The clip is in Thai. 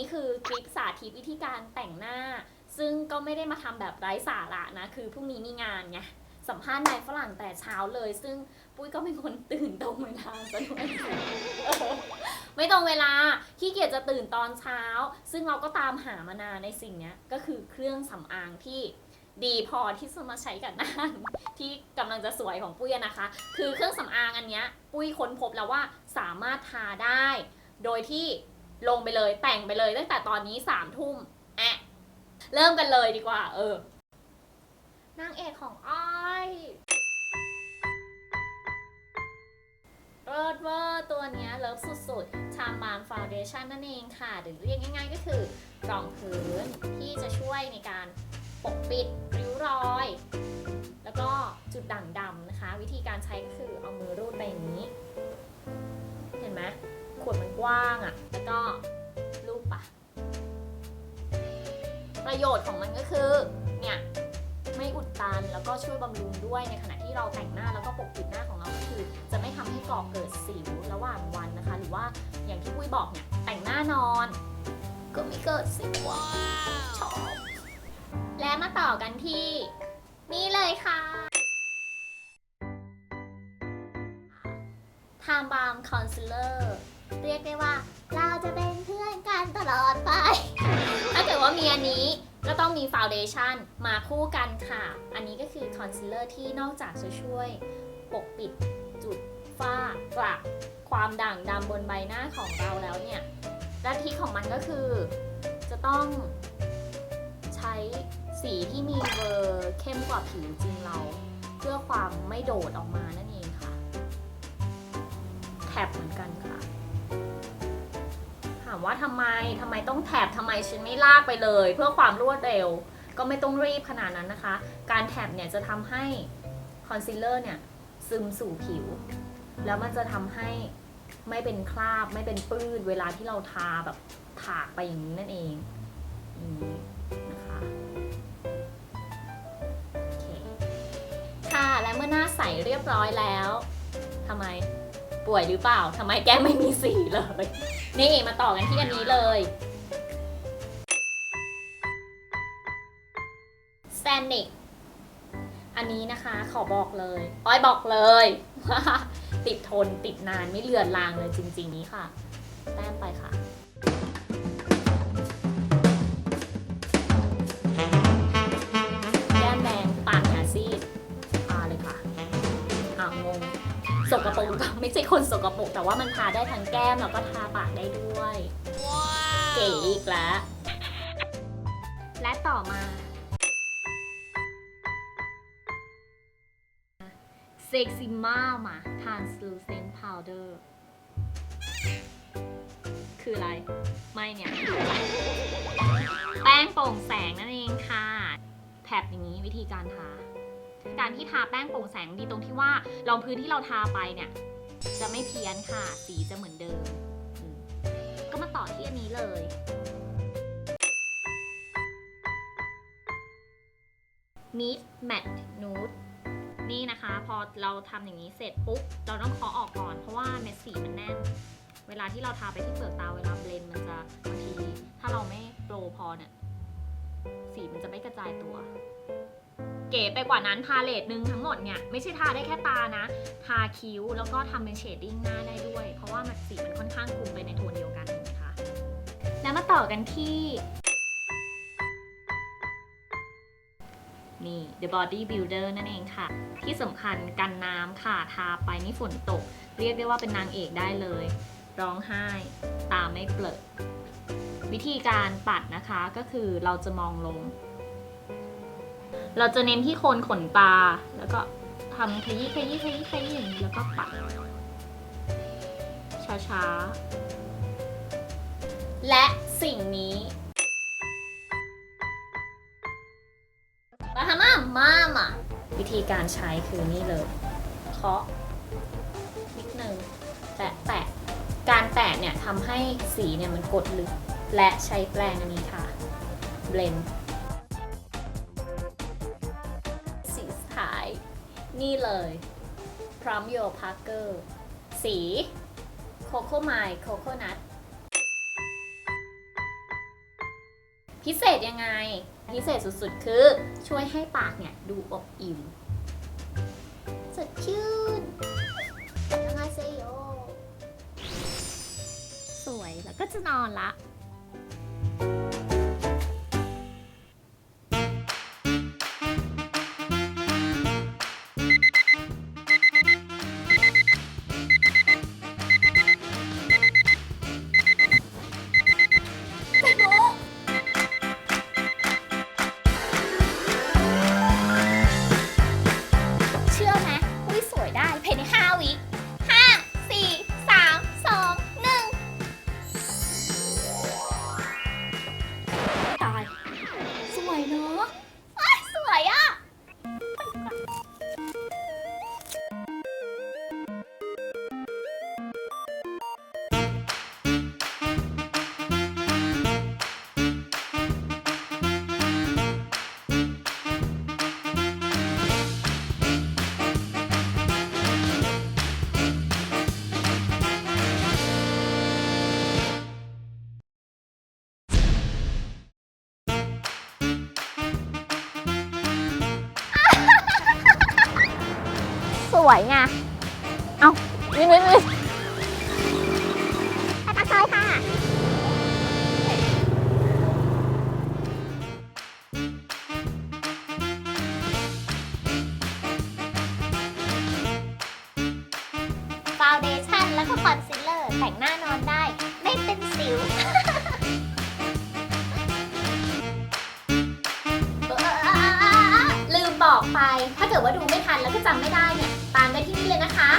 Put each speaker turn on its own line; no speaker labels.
ี้คือคลิปสาธิตวิธีการแต่งหน้า ซึ่งก็ไม่ได้มาทำแบบไร้สาระนะ คือพรุ่งนี้มีงานไงสัมภาษณ์นายฝรั่งแต่เช้าเลย ซึ่งปุ้ยก็เป็นคนตื่นตรงเวลาซะด้วยไม่ตรงเวลาขี้เกียจจะตื่นตอนเช้า ซึ่งเราก็ตามหามานานในสิ่งนี้ก็คือเครื่องสำอางที่ดีพอที่จะมาใช้กับหน้าที่กำลังจะสวยของปุ้ยนะคะ คือเครื่องสำอางอันนี้ปุ้ยค้นพบแล้วว่าสามารถทาได้ โดยที่ ลงไปเลยแต่งไปเลย ตั้งแต่ตอนนี้สามทุ่มแอะเริ่มกันเลยดีกว่า เออนางเอกของอ้อยเลิศเวอร์ตัวเนี้ยเลิฟสุดๆ ชามบานฟาวเดชั่นนั่นเองค่ะ หรือเรียกง่ายๆก็คือรองพื้นที่จะช่วยในการปกปิดริ้วรอย แล้วก็จุดด่างดำนะคะ วิธีการใช้ก็คือเอามือรูดไปอย่างนี้ เห็นไหม ขวดมันกว้างอะ่ะ แล้วก็ลูบปะประโยชน์ของมันก็คือ เนี่ย ไม่อุดตันแล้วก็ช่วยบำรุงด้วยในขณะที่เราแต่งหน้าแล้วก็ปกปิดหน้าของเราก็คือ จะไม่ทำให้ก่อเกิดสิวระหว่างวันนะคะ หรือว่าอย่างที่ปุ้ยบอกเนี่ยแต่งหน้านอน ก็ไม่เกิดสิวชอบและมาต่อกันที่ นี่เลยค่ะทามบามคอนซีลเลอร์ เรียกได้ว่า เราจะเป็นเพื่อนกันตลอดไป ถ้าเกิดว่ามีอันนี้ก็ต้องมีฟาวเดชั่นมาคู่กันค่ะ อันนี้ก็คือคอนซีลเลอร์ที่นอกจากจะช่วยปกปิดจุดฝ้ากระความด่างดำบนใบหน้าของเราแล้วเนี่ยลัทธิของมันก็คือ จะต้องใช้สีที่มีเบอร์เข้มกว่าผิวจริงเรา เพื่อความไม่โดดออกมานั่นเองค่ะ แท็บเหมือนกันค่ะามว่าทำไมทำไมต้องแท็บทำไมฉันไม่ลากไปเลย เพื่อความรวดเร็ว ก็ไม่ต้องรีบขนาดนั้นนะคะ การแท็บเนี่ยจะทำให้คอนซีลเลอร์เนี่ยซึมสู่ผิว แล้วมันจะทำให้ไม่เป็นคราบไม่เป็นปื้นเวลาที่เราทาแบบถากไปอย่างนี้นั่นเองนี้นะคะค่ะและเมื่อหน้าใสเรียบร้อยแล้วทำไม ป่วยหรือเปล่าทำไมแก้มไม่มีสีเลย นี่มาต่อกันที่อันนี้เลย s t a n i c อันนี้นะคะขอบอกเลยอ้อยบอกเลยว่าติดทนติดนานไม่เลือนลางเลยจริง ๆ นี้ค่ะ แต้มไป ปรกหรือเปล่าไม่ใช่คนสกปรกแต่ว่ามันทาได้ทั้งแก้มแล้วก็ทาปากได้ด้วยเก๋อีกแล้วและต่อมา เซ็กซิมามา translucent powder คืออะไร ไม่เนี่ยคืออะไรแป้งโปร่งแสงนั่นเองค่ะ แถบอย่างนี้วิธีการทา การที่ทาแป้งโปร่งแสงดีตรงที่ว่ารองพื้นที่เราทาไปเนี่ย จะไม่เพี้ยนค่ะ สีจะเหมือนเดิม ก็มาต่อที่อันนี้เลย Meet Matte Nude นี่นะคะ พอเราทำอย่างนี้เสร็จปุ๊บ เราต้องเคาะออกก่อน เพราะว่าเม็ดสีมันแน่น เวลาที่เราทาไปที่เปลือกตาเวลาเบลนมันจะบางที ถ้าเราไม่โปรพอเนี่ย สีมันจะไม่กระจายตัว เก๋ไปกว่านั้นพาเลตหนึ่งทั้งหมดเนี่ยไม่ใช่ทาได้แค่ตานะ ทาคิ้วแล้วก็ทำเป็นเชดดิ้งหน้าได้ด้วย เพราะว่ามันสีมันค่อนข้างคลุมไปในโทนเดียวกันนะคะ แล้วมาต่อกันที่ นี่ The Body Builder นั่นเองค่ะ ที่สำคัญกันน้ำค่ะ ทาไปนี่ฝนตก เรียกได้ว่าเป็นนางเอกได้เลย ร้องไห้ ตาไม่เปลอะวิธีการปัดนะคะก็คือเราจะมองลง เราจะเน้นที่โคนขนตา แล้วก็ทำขยี้ขยี้ขยี้ขยี้อย่างนี้แล้วก็ปัดช้าๆ และสิ่งนี้มาทำมามามาวิธีการใช้คือนี่เลยเคาะนิดนึงแตะแตะการแตะเนี่ยทำให้สีเนี่ยมันกดลึก และใช้แปรงอันนี้ค่ะ เบลนสี นี่เลยพร้อมโยพาร์เกอร์สีโคโค่ไมล์โคโคนัทพิเศษยังไง พิเศษสุดๆ คือช่วยให้ปากเนี่ย ดูอบอิ่มสดชื่นยังไงเซโยสวยแล้วก็จะนอนละ วยไง เอาวินวินวินไปปากซอยค่ะ ฟาวเดชั่นแล้วก็คอนซีลเลอร์ แต่งหน้านอนได้ ไม่เป็นสิว เกิดว่าดูไม่ทันแล้วก็จำไม่ได้เนี่ย ตามได้ที่นี่เลยนะคะ